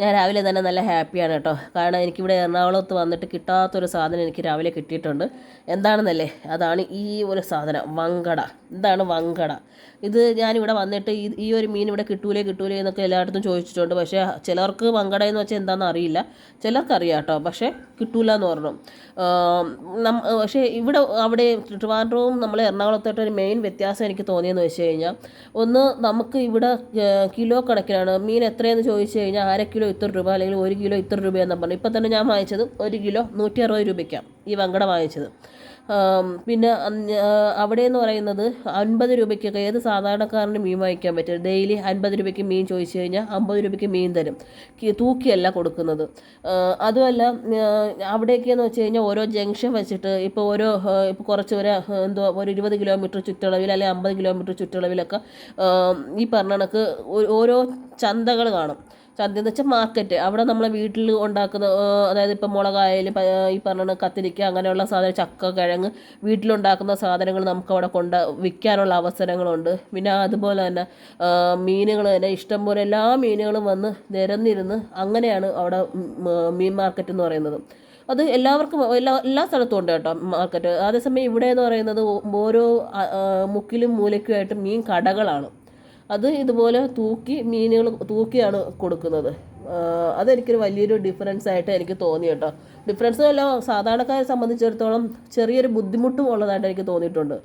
ഞാൻ രാവിലെ തന്നെ നല്ല ഹാപ്പിയാണ് കേട്ടോ. കാരണം എനിക്കിവിടെ എറണാകുളത്ത് വന്നിട്ട് കിട്ടാത്തൊരു സാധനം എനിക്ക് രാവിലെ കിട്ടിയിട്ടുണ്ട്. എന്താണെന്നല്ലേ? അതാണ് ഈ ഒരു സാധനം വങ്കട. എന്താണ് വങ്കട. ഇത് ഞാനിവിടെ വന്നിട്ട് ഈ ഈ ഒരു മീൻ ഇവിടെ കിട്ടൂലേ കിട്ടൂലേ എന്നൊക്കെ എല്ലായിടത്തും ചോദിച്ചിട്ടുണ്ട്. പക്ഷേ ചിലർക്ക് വങ്കട എന്ന് വെച്ചാൽ എന്താണെന്ന് അറിയില്ല. ചിലർക്ക് അറിയാം കേട്ടോ. പക്ഷേ കിട്ടൂല എന്ന് പറഞ്ഞു പക്ഷേ ഇവിടെ അവിടെ ട്രിവാൻഡ്രവും നമ്മൾ എറണാകുളത്തായിട്ട് ഒരു മെയിൻ വ്യത്യാസം എനിക്ക് തോന്നിയെന്ന് വെച്ച് കഴിഞ്ഞാൽ ഒന്ന് നമുക്ക് ഇവിടെ കിലോ കണക്കിനാണ് മീൻ എത്രയെന്ന് ചോദിച്ചു കഴിഞ്ഞാൽ അര കിലോ ഇത്ര രൂപ അല്ലെങ്കിൽ ഒരു കിലോ ഇത്ര രൂപയെന്ന് പറഞ്ഞു. ഇപ്പം തന്നെ ഞാൻ വാങ്ങിച്ചത് ഒരു കിലോ നൂറ്റി അറുപത് രൂപയ്ക്കാണ് ഈ വങ്കട വാങ്ങിച്ചത്. പിന്നെ അവിടെ എന്ന് പറയുന്നത് അൻപത് രൂപയ്ക്കൊക്കെ ഏത് സാധാരണക്കാരന് മീൻ വാങ്ങിക്കാൻ പറ്റും? ഡെയിലി അൻപത് രൂപയ്ക്ക് മീൻ ചോദിച്ചു കഴിഞ്ഞാൽ അമ്പത് രൂപയ്ക്ക് മീൻ തരും. തൂക്കിയല്ല കൊടുക്കുന്നത്. അതുമല്ല അവിടേക്കെന്ന് വെച്ച് കഴിഞ്ഞാൽ ഓരോ ജംഗ്ഷൻ വെച്ചിട്ട് ഇപ്പോൾ ഓരോ ഇപ്പോൾ കുറച്ച് ഒരു എന്തോ ഒരു ഇരുപത് കിലോമീറ്റർ ചുറ്റളവിൽ അല്ലെങ്കിൽ അമ്പത് കിലോമീറ്റർ ചുറ്റളവിലൊക്കെ ഈ പറഞ്ഞ കണക്ക് ഓരോ ചന്തകൾ കാണും. ചന്ത എന്ന് വെച്ചാൽ മാർക്കറ്റ് അവിടെ നമ്മളെ വീട്ടിൽ ഉണ്ടാക്കുന്ന അതായത് ഇപ്പം മുളകായാലും ഈ പറഞ്ഞ കത്തിരിക്ക അങ്ങനെയുള്ള സാധനം ചക്ക കിഴങ്ങ് വീട്ടിലുണ്ടാക്കുന്ന സാധനങ്ങൾ നമുക്ക് അവിടെ കൊണ്ട് വിൽക്കാനുള്ള അവസരങ്ങളുണ്ട്. പിന്നെ അതുപോലെ തന്നെ മീനുകൾ തന്നെ ഇഷ്ടംപോലെ എല്ലാ മീനുകളും വന്ന് നിരന്നിരുന്ന് അങ്ങനെയാണ് അവിടെ മീൻ മാർക്കറ്റ് എന്ന് പറയുന്നത്. അത് എല്ലാവർക്കും എല്ലാ എല്ലാ സ്ഥലത്തും ഉണ്ട് കേട്ടോ മാർക്കറ്റ് അതേസമയം ഇവിടെ എന്ന് പറയുന്നത് ഓരോ മുക്കിലും മൂലയ്ക്കുമായിട്ട് മീൻ കടകളാണ്. അത് ഇതുപോലെ തൂക്കി മീനുകൾ തൂക്കിയാണ് കൊടുക്കുന്നത്. അതെനിക്കൊരു വലിയൊരു ഡിഫറൻസ് ആയിട്ട് എനിക്ക് തോന്നി കേട്ടോ. ഡിഫറൻസ് അല്ല സാധാരണക്കാരെ സംബന്ധിച്ചിടത്തോളം ചെറിയൊരു ബുദ്ധിമുട്ടും ഉള്ളതായിട്ട് എനിക്ക് തോന്നിയിട്ടുണ്ട്.